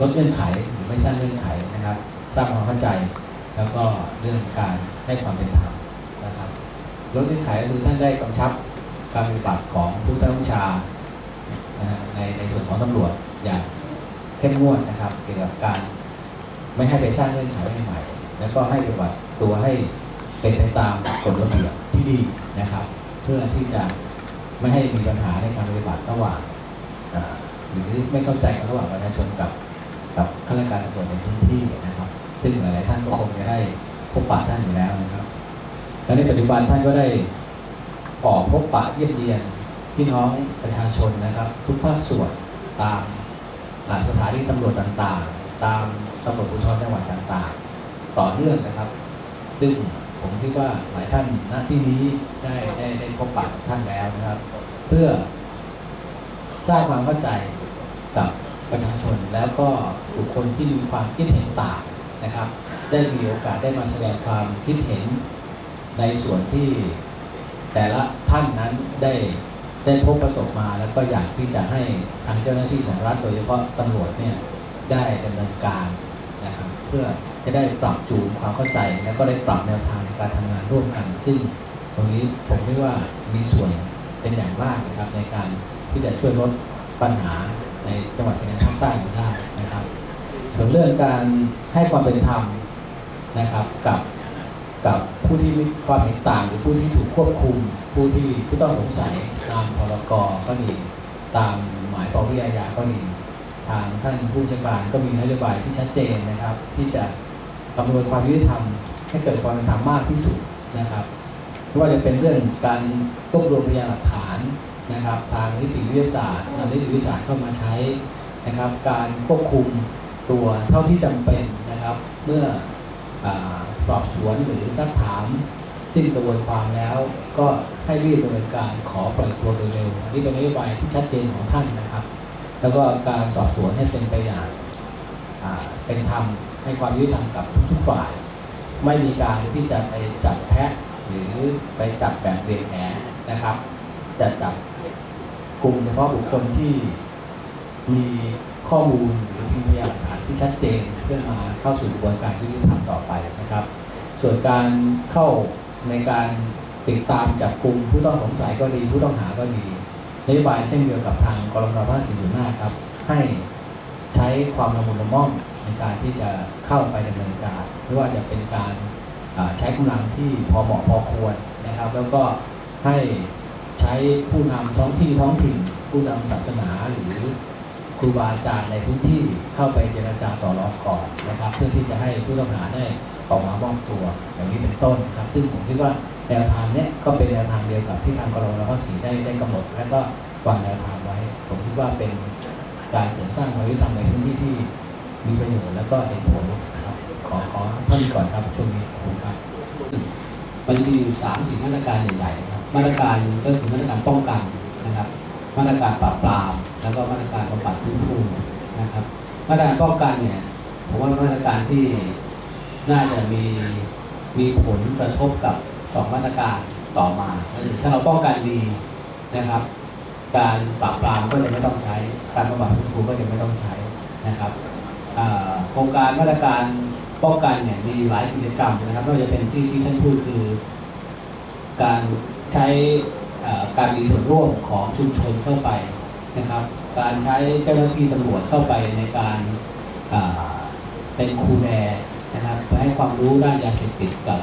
ลดเงื่อนไขหรือไม่สร้างเงื่อนไขนะครับ สร้างความเข้าใจ แล้วก็เรื่องการให้ความเป็นธรรมนะครับลดเงื่อนไขก็คือท่านได้กำชับการปฏิบัติของผู้บังคับบัญชาในในส่วนของตำรวจอย่างเข้มงวดนะครับ เกี่ยวกับการไม่ให้ไปสร้างเงื่อนไขใหม่ๆแล้วก็ให้ปฏิบัติตัวให้เป็นไปตามกฎระเบียบที่ดีนะครับ เพื่อที่จะไม่ให้มีปัญหาในการปฏิบัติระหว่างหรือไม่เข้าใจกันระหว่างประชาชนกับ กับข้าราชการตำรวจในพื้นที่นะครับ ซึ่งหลายๆท่านก็คงจะได้พบปะท่านอยู่แล้วนะครับ และในปัจจุบันท่านก็ได้ออกพบปะเยี่ยมเยียนพี่น้องประชาชนนะครับ ทุกภาคส่วนตามหลักสถานีตำรวจต่างๆ ตามตำรวจภูธรจังหวัดต่างๆ ต่อเนื่องนะครับ ซึ่งผมคิดว่าหลายท่านณที่นี้ได้ได้ได้พบปะท่านแล้วนะครับ เพื่อสร้างความเข้าใจกับ ประชาชนแล้วก็บุคคลที่มีความคิดเห็นต่างนะครับ ได้มีโอกาสได้มาแสดงความคิดเห็นในส่วนที่แต่ละท่านนั้นได้ได้พบประสบมาแล้วก็อยากที่จะให้ทางเจ้าหน้าที่ของรัฐโดยเฉพาะตำรวจเนี่ยได้ดำเนินการนะครับ เพื่อจะได้ปรับจูนความเข้าใจ แล้วก็ได้ปรับแนวทางในการทำงานร่วมกัน ซึ่งตรงนี้ผมคิดว่ามีส่วนเป็นอย่างมากนะครับในการที่จะช่วยลดปัญหา ในจังหวัดชายแดนภาคใต้อยู่ได้นะครับส่วนเรื่องการให้ความเป็นธรรมนะครับกับกับผู้ที่มีความเห็นต่างหรือผู้ที่ถูกควบคุม ผู้ที่ผู้ต้องสงสัยตามพรกก็ดีตามหมายปวิอาญาก็ดีทางท่านผู้จัดการก็มีนโยบายที่ชัดเจนนะครับ ที่จะอำนวยความยุติธรรมให้เกิดความเป็นธรรมมากที่สุดนะครับไม่ว่าจะเป็นเรื่องการรวบรวมพยานหลักฐาน นะครับ ทางนิติวิทยาศาสตร์นำนิติวิทยาศาสตร์เข้ามาใช้นะครับ การควบคุมตัวเท่าที่จำเป็นนะครับ เมื่ออสอบสวนหรือซักถามสิ้นกระบวนความแล้ว ก็ให้รีบดำเนินการขอปล่อยตัวโดยเร็วอันนี่เป็นนโยบายที่ชัดเจนของท่านนะครับ แล้วก็การสอบสวนให้เป็นไปอย่างเป็นธรรมให้ความยุติธรรมกับทุกฝ่าย ไม่มีการที่จะไปจับแพะหรือไปจับแบบเบียดแหนะครับ จะจับกลุ่มเฉพาะบุคคลที่มีข้อมูลหรือมีพยานหลักฐานที่ชัดเจนเพื่อมาเข้าสู่กระบวนการยุติธรรมต่อไปนะครับ ส่วนการเข้าในการติดตามจับกลุ่มผู้ต้องสงสัยก็ดีผู้ต้องหาก็ดีนโยบายเช่นเดียวกับทางกรมการภาคสี่หน้าครับ ให้ใช้ความระมุนระม่อมในการที่จะเข้าไปดำเนินการไม่ว่าจะเป็นการใช้กำลังที่พอเหมาะพอควรนะครับ แล้วก็ให้ ใช้ผู้นำท้องที่ท้องถิ่นผู้นำศาสนาหรือครูบาอาจารย์ในพื้นที่เข้าไปเจรจาต่อรองก่อนนะครับ เพื่อที่จะให้ผู้ต้องหาได้ออกมามอบตัวอย่างนี้เป็นต้นครับ ซึ่งผมคิดว่าแนวทางเนี้ยก็เป็นแนวทางเดียวกับที่ทางกรมและภาคสีได้ได้กำหนด และก็วางแนวทางไว้ ผมคิดว่าเป็นการเสริมสร้างความยุติธรรมในพื้นที่ที่มีประโยชน์และก็เห็นผลนะครับขอขอท่านก่อนครับช่วงนี้ขอบคุณครับมันมีสามสี่มาตรการใหญ่ๆนะครับ มาตรการก็คือมาตรการป้องกันนะครับ มาตรการปราบปรามแล้วก็มาตรการบำบัดฟื้นฟูนะครับ มาตรการป้องกันเนี่ยผมว่ามาตรการที่น่าจะมีมีผลกระทบกับสองมาตรการต่อมาคือถ้าเราป้องกันดีนะครับ การปราบปรามก็จะไม่ต้องใช้ การบำบัดฟื้นฟูก็จะไม่ต้องใช้นะครับโครงการมาตรการป้องกันเนี่ยมีหลายกิจกรรมนะครับไม่ว่าจะเป็นที่ที่ท่านพูดคือการ ใช้การมีส่วนร่วมของชุมชนเข้าไปนะครับ การใช้เจ้าหน้าที่ตำรวจเข้าไปในการเป็นครูแดนะครับให้ความรู้ด้านยาเสพติดกับ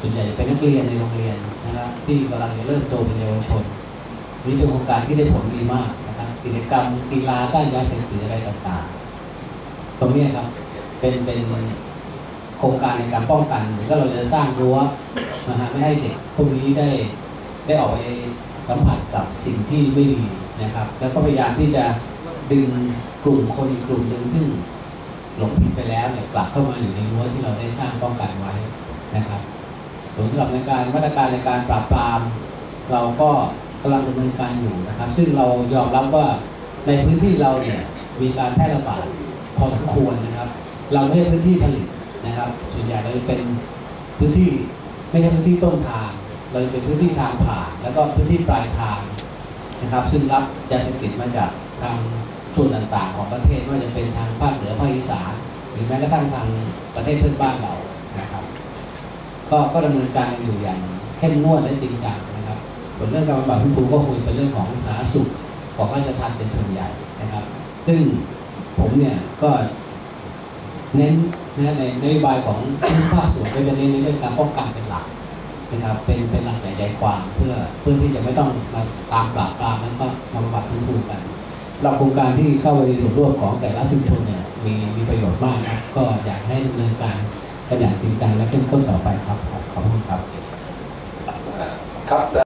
ส่วนใหญ่เป็นนักเรียนในโรงเรียนนะครับที่กำลังจะเริ่มโตเป็นเยาวชนนี่เป็นโครงการที่ได้ผลดีมากนะครับกิจกรรมกีฬาต้านยาเสพติดอะไรต่างๆ ตรงนี้ครับเป็นเป็นโครงการในการป้องกันหมือนก็เราจะสร้างรั้ว นะฮะไม่ให้เด็กพวกนี้ได้ได้ออกไปสัมผัสกับสิ่งที่ไม่ดีนะครับ แล้วก็พยายามที่จะดึงกลุ่มคนกลุ่มหนึ่งซึ่งหลงผิดไปแล้วเนี่ยกลับเข้ามาอยู่ในรั้วที่เราได้สร้างป้องกันไว้นะครับส่วนสำหรับในการมาตรการในการปราบปราม เราก็กำลังดำเนินการอยู่นะครับ ซึ่งเรายอมรับว่าในพื้นที่เราเนี่ยมีการแพร่ระบาดพอสมควรนะครับ เราไม่ใช่พื้นที่ผลิตนะครับ ส่วนใหญ่เราเป็นพื้นที่ ไม่ใช่พื้นที่ต้นทาง เราจะเป็นพื้นที่ทางผ่าน แล้วก็พื้นที่ปลายทางนะครับ ซึ่งรับยาเสพติดมาจากทางส่วนต่างๆ ของประเทศไม่ว่าจะเป็นทางภาคเหนือภาคอีสานหรือแม้กระทั่งทางประเทศเพื่อนบ้านเรานะครับ ก็ก็ดำเนินการอยู่อย่างเข้มงวดและจริงจังนะครับ ส่วนเรื่องการบำบัดฟื้นฟูก็คุยเป็นเรื่องของสาธารณสุขของราชทัณฑ์เป็นส่วนใหญ่นะครับ ซึ่งผมเนี่ยก็ เน้นนะในนโยบายของทุกภาคส่วนก็จะเน้นในเรื่องการป้องกันเป็นหลักนะครับเป็นเป็นหลักใหญ่ใจความเพื่อเพื่อที่จะไม่ต้องมาตามปราบปรามแล้วก็มาบำบัดฟื้นฟูกันเราโครงการที่เข้าไปในส่วนร่วมของแต่ละชุมชนเนี่ยมีมีประโยชน์มากนะก็อยากให้ดำเนินการกันอย่างจริงจังและเข้มข้นต่อไปครับขอบคุณครับครับ